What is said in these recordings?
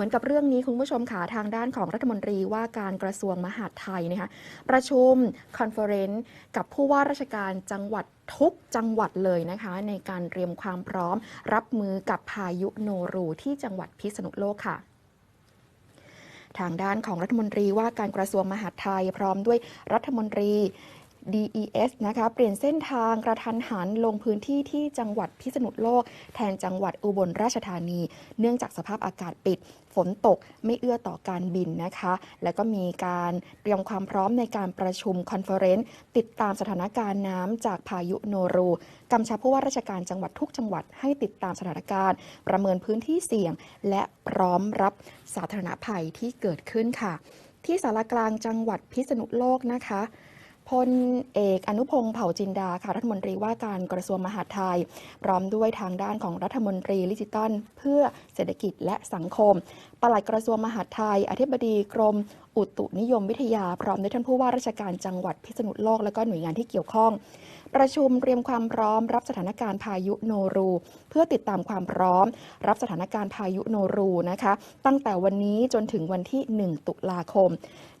มือนกับเรื่องนี้คุณผู้ชมค่ะทางด้านของรัฐมนตรีว่าการกระทรวงมหาดไทยนะคะประชุมคอนเฟอเรนซ์กับผู้ว่าราชการจังหวัดทุกจังหวัดเลยนะคะ ในการเตรียมความพร้อม รับมือกับพายุโนรูที่จังหวัดพิษณุโลกค่ะทางด้านของรัฐมนตรีว่าการกระทรวงมหาดไทยพร้อมด้วยรัฐมนตรี DES นะคะเปลี่ยนเส้นทางกระทันหันลงพื้นที่ที่จังหวัดพิษณุโลก แทนจังหวัดอุบลราชธานี เนื่องจากสภาพอากาศปิด ฝนตกไม่เอื้อต่อการบินนะคะ และก็มีการเตรียมความพร้อมในการประชุมคอนเฟอเรนซ์ติดตามสถานการณ์น้ำจากพายุโนรูกำชับผู้ว่าราชการจังหวัดทุกจังหวัดให้ติดตามสถานการณ์ ประเมินพื้นที่เสี่ยง และพร้อมรับสาธารณภัยที่เกิดขึ้นค่ะ ที่สารกลางจังหวัดพิษณุโลกนะคะ พลเอกอนุพงศ์เผ่าจินดาค่ะรัฐมนตรีว่าการกระทรวงมหาดไทย พร้อมด้วยทางด้านของรัฐมนตรีลิจิทัลเพื่อเศรษฐกิจและสังคมปลัดกระทรวงมหาดไทย อธิบดีกรมอุตุนิยมวิทยาพร้อมด้วยท่านผู้ว่าราชการจังหวัดพิษณุโลกและก็หน่วยงานที่เกี่ยวข้อง ประชุมเตรียมความพร้อม รับสถานการณ์พายุโนรู เพื่อติดตามความพร้อม รับสถานการณ์พายุโนรูนะคะ ตั้งแต่วันนี้จนถึงวันที่ 1 ตุลาคม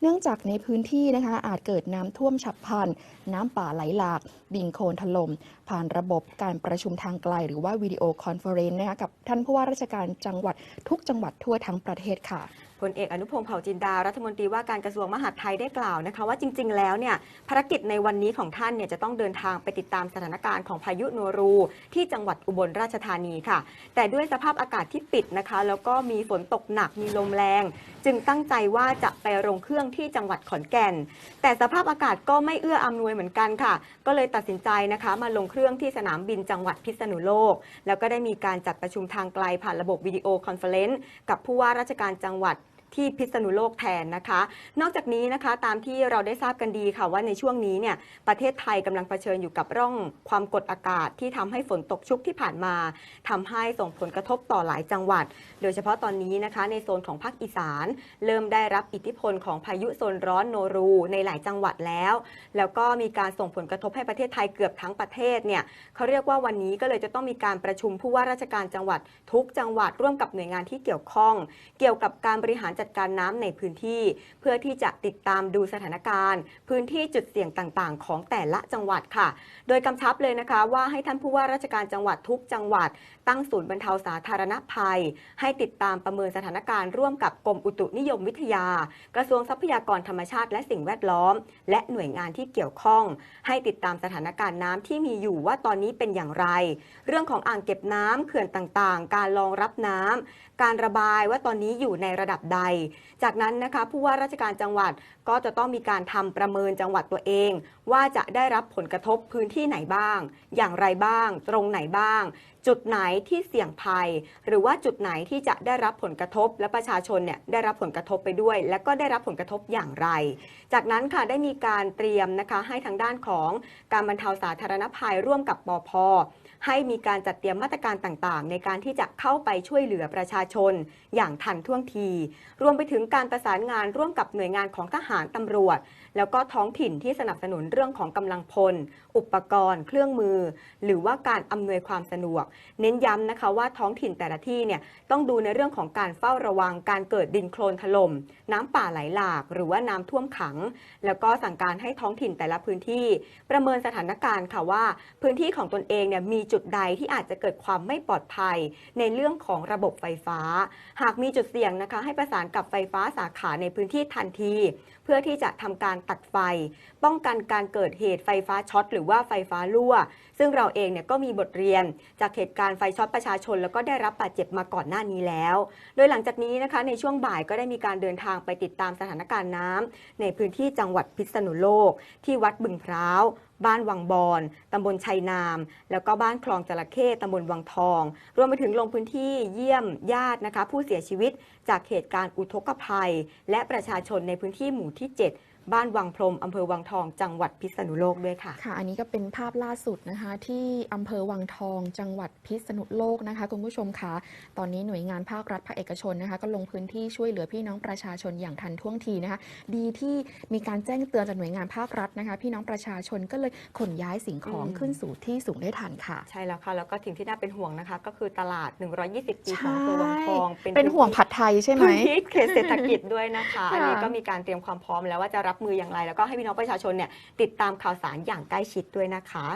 เนื่องจากในพื้นที่นะคะอาจเกิดน้ำท่วมฉับพลัน น้ำป่าไหลหลาก ดินโคลนถล่มผ่านระบบการประชุมทางไกล หรือว่าวิดีโอคอนเฟอเรนซ์นะคะกับท่านผู้ว่าราชการจังหวัดทุกจังหวัดทั่วทั้งประเทศค่ะ พลเอกอนุพงศ์เผ่าจินดา รัฐมนตรีว่าการกระทรวงมหาดไทยได้กล่าวนะคะว่าจริง ๆ แล้วเนี่ยภารกิจในวันนี้ของท่านเนี่ยจะต้องเดินทางไปติดตามสถานการณ์ของพายุโนรู ที่จังหวัดอุบลราชธานีค่ะ แต่ด้วยสภาพอากาศที่ปิดนะคะ แล้วก็มีฝนตกหนักมีลมแรง จึงตั้งใจว่าจะไปลงเครื่องที่จังหวัดขอนแก่น แต่สภาพอากาศก็ไม่เอื้ออำนวยเหมือนกันค่ะ ก็เลยตัดสินใจนะคะมาลงเครื่องที่สนามบินจังหวัดพิษณุโลก แล้วก็ได้มีการจัดประชุมทางไกลผ่านระบบวิดีโอคอนเฟอเรนซ์กับผู้ว่าราชการจังหวัด ที่พิษณุโลกแทนนะคะ นอกจากนี้นะคะตามที่เราได้ทราบกันดีค่ะว่าในช่วงนี้เนี่ยประเทศไทยกำลังเผชิญอยู่กับร่องความกดอากาศที่ทำให้ฝนตกชุกที่ผ่านมาทำให้ส่งผลกระทบต่อหลายจังหวัด โดยเฉพาะตอนนี้นะคะ ในโซนของภาคอีสาน เริ่มได้รับอิทธิพลของพายุโซนร้อนโนรูในหลายจังหวัดแล้ว แล้วก็มีการส่งผลกระทบให้ประเทศไทยเกือบทั้งประเทศเนี่ยเขาเรียกว่าวันนี้ก็เลยจะต้องมีการประชุมผู้ว่าราชการจังหวัด ทุกจังหวัดร่วมกับหน่วยงานที่เกี่ยวข้อง เกี่ยวกับการบริหารจัดการน้ำในพื้นที่ เพื่อที่จะติดตามดูสถานการณ์ พื้นที่จุดเสี่ยงต่างๆ ของแต่ละจังหวัดค่ะ โดยกำชับเลยนะคะว่าให้ท่านผู้ว่าราชการจังหวัดทุกจังหวัด ตั้งศูนย์บรรเทาสาธารณภัย ให้ติดตามประเมินสถานการณ์ร่วมกับกรมอุตุนิยมวิทยา กระทรวงทรัพยากรธรรมชาติ และสิ่งแวดล้อม และหน่วยงานที่เกี่ยวข้อง ให้ติดตามสถานการณ์น้ำที่มีอยู่ว่าตอนนี้เป็นอย่างไร เรื่องของอ่างเก็บน้ำเขื่อนต่างๆ การรองรับน้ำการระบายว่าตอนนี้อยู่ในระดับใดจากนั้นนะคะผู้ว่าราชการจังหวัดก็จะต้องมีการทำประเมินจังหวัดตัวเอง ว่าจะได้รับผลกระทบพื้นที่ไหนบ้าง อย่างไรบ้าง ตรงไหนบ้างจุดไหนที่เสี่ยงภัย หรือว่าจุดไหนที่จะได้รับผลกระทบ และประชาชนเนี่ยได้รับผลกระทบไปด้วย และก็ได้รับผลกระทบอย่างไร จากนั้นค่ะได้มีการเตรียมนะคะให้ทางด้านของการบรรเทาสาธารณภัยร่วมกับปอพให้มีการจัดเตรียมมาตรการต่างๆ ในการที่จะเข้าไปช่วยเหลือประชาชน อย่างทันท่วงที รวมไปถึงการประสานงานร่วมกับหน่วยงานของทหารตำรวจ แล้วก็ท้องถิ่นที่สนับสนุนเรื่องของกำลังพล อุปกรณ์ เครื่องมือ หรือว่าการอำนวยความสะดวกเน้นย้ำนะคะว่าท้องถิ่นแต่ละที่เนี่ยต้องดูในเรื่องของการเฝ้าระวังการเกิดดินโคลนถล่มน้ำป่าไหลหลาก หรือว่าน้ำท่วมขัง แล้วก็สั่งการให้ท้องถิ่นแต่ละพื้นที่ ประเมินสถานการณ์ค่ะว่า พื้นที่ของตนเองเนี่ยมีจุดใดที่อาจจะเกิดความไม่ปลอดภัย ในเรื่องของระบบไฟฟ้า หากมีจุดเสี่ยงนะคะ ให้ประสานกับไฟฟ้าสาขาในพื้นที่ทันที เพื่อที่จะทำการตัดไฟ ป้องกันการเกิดเหตุไฟฟ้าช็อตหรือว่าไฟฟ้ารั่ว ซึ่งเราเองเนี่ยก็มีบทเรียนจากเหตุการณ์ไฟช็อตประชาชน แล้วก็ได้รับบาดเจ็บมาก่อนหน้านี้แล้ว โดยหลังจากนี้นะคะในช่วงบ่ายก็ได้มีการเดินทางไปติดตามสถานการณ์น้ำในพื้นที่จังหวัดพิษณุโลก ที่วัดบึงพร้าวบ้านวังบอนตำบลชัยนาม แล้วก็บ้านคลองจระเข้ตำบลวังทอง รวมไปถึงลงพื้นที่เยี่ยมญาตินะคะ ผู้เสียชีวิตจากเหตุการณ์อุทกภัย และประชาชนในพื้นที่หมู่ที่ 7 บ้านวังพรมอำเภอวังทอง จังหวัดพิษณุโลกด้วยค่ะ ค่ะ อันนี้ก็เป็นภาพล่าสุดนะคะ ที่อำเภอวังทอง จังหวัดพิษณุโลกนะคะคุณผู้ชมคะตอนนี้หน่วยงานภาครัฐภาคเอกชนนะคะ ก็ลงพื้นที่ช่วยเหลือพี่น้องประชาชนอย่างทันท่วงทีนะคะ ดีที่มีการแจ้งเตือนจากหน่วยงานภาครัฐนะคะ พี่น้องประชาชนก็เลยขนย้ายสิ่งของอืม ขึ้นสู่ที่สูงได้ทันค่ะ ใช่แล้วค่ะแล้วก็สิ่งที่น่าเป็นห่วงนะคะ ก็คือตลาด 120 ปีของอำเภอวังทองเป็นห่วงผัดไทยใช่ไหม พื้นที่เขตเศรษฐกิจด้วยนะคะค่ะอันนี้ก็มีการเตรียมความพร้อมแล้วว่าจะรับมืออย่างไร แล้วก็ให้พี่น้องประชาชนเนี่ยติดตามข่าวสารอย่างใกล้ชิดด้วยนะคะ